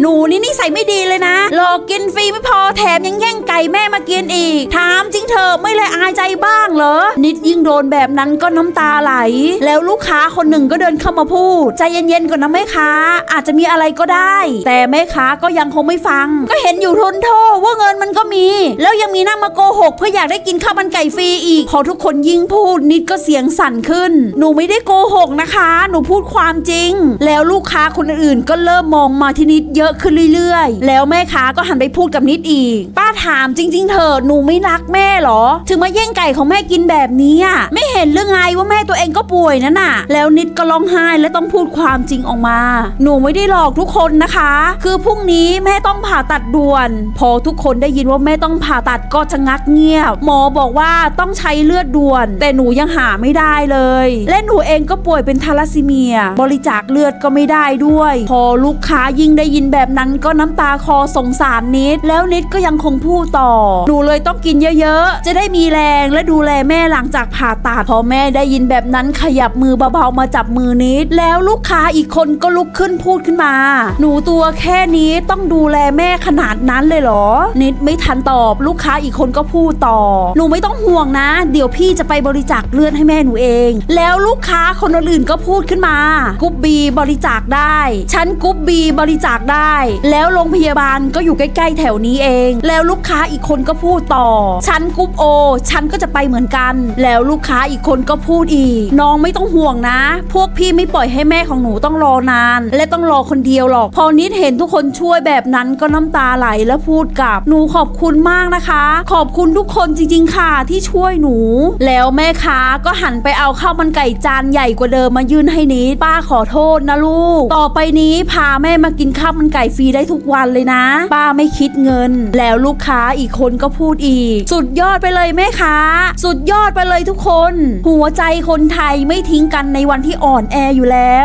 หนูนี่นิสัยไม่ดีเลยนะ หลอกกินฟรีไม่พอแถมยังแย่งไก่แม่มากินอีก ถามจริงเถอไม่เลยอายใจบ้างเหรอ นิดยิ่งโดนแบบนั้นก็น้ำตาไหล แล้วลูกค้าคนหนึ่งก็เดินเข้ามาพูด ใจเย็นๆก่อนนะแม่ค้า อาจจะมีอะไรก็ได้ แต่แม่ค้าก็ยังคงไม่ฟัง ก็เห็นอยู่ทนโทษว่าเงินมันก็มี แล้วยังมีหน้ามาโกหกเพื่ออยากได้กินข้าวมันไก่ฟรีอีก พอทุกคนยิ่งพูดนิดก็เสียงสั่นขึ้น หนูไม่ได้โกหกนะคะ หนูพูดความจริง แล้วลูกค้าคนอื่นก็เริ่มมองมาที่นิดเยอะขึ้นเรื่อยๆ แล้วแม่ค้าก็หันไปพูดกับนิดอีก ป้าถามจริง ๆเถอะหนูไม่รักแม่เหรอ ถึงมาแย่งไก่ของแม่กินแบบนี้อะไม่เห็นเรื่องไงว่าแม่ตัวเองก็ป่วยนั่นน่ะ แล้วนิดก็ร้องไห้และต้องพูดความจริงออกมา หนูไม่ได้หลอกทุกคนนะคะ คือพรุ่งนี้แม่ต้องผ่าตัดด่วน พอทุกคนได้ยินว่าแม่ต้องผ่าตัดก็จะงักเงียบ หมอบอกว่าต้องใช้เลือดด่วน แต่หนูยังหาไม่ได้เลย และหนูเองก็ป่วยเป็นทาลัสซีเมีย บริจาคเลือดก็ไม่ได้ด้วย พอลูกค้ายิ่งได้ยินแบบนั้นก็น้ำตาคอสงสารนิด แล้วนิดก็ยังคงพูดต่อ หนูเลยต้องกินเยอะๆ จะได้มีแรงและดูแลแม่หลังจากผ่าตัดพอแม่ได้ยินแบบนั้นขยับมือเบาๆมาจับมือนิด แล้วลูกค้าอีกคนก็ลุกขึ้นพูดขึ้นมา หนูตัวแค่นี้ต้องดูแลแม่ขนาดนั้นเลยเหรอ นิดไม่ทันตอบลูกค้าอีกคนก็พูดต่อ หนูไม่ต้องห่วงนะ เดี๋ยวพี่จะไปบริจาคเลือดให้แม่หนูเอง แล้วลูกค้าคนอื่นก็พูดขึ้นมากรุ๊ปบีบริจาคได้ ฉันกรุ๊ปบีบริจาคได้ แล้วโรงพยาบาลก็อยู่ใกล้ ๆ แถวนี้เอง แล้วลูกค้าอีกคนก็พูดต่อ ฉันกรุ๊ปโอ ฉันก็จะไปเหมือนกัน แล้วลูกค้าอีกคนก็พูดอีก น้องไม่ต้องห่วงนะ พวกพี่ไม่ปล่อยให้แม่ของหนูต้องรอนาน และต้องรอคนเดียวหรอก พอนิดเห็นทุกคนช่วยแบบนั้นก็น้ำตาไหลและพูดกับหนูขอบคุณมากนะคะ ขอบคุณทุกคนจริง ๆ ค่ะที่ช่วยหนู แล้วแม่ค้าก็หันไปเอาข้าวมันไก่จานใหญ่กว่าเดิมมายื่นให้นิดป้าขอโทษนะลูก ต่อไปนี้พาแม่มากินข้าวมันไก่ฟรีได้ทุกวันเลยนะ ป้าไม่คิดเงิน แล้วลูกค้าอีกคนก็พูดอีก สุดยอดไปเลยแม่ค้า สุดยอดไปเลยทุกคน หัวใจคนไทยไม่ทิ้งกันในวันที่อ่อนแออยู่แล้ว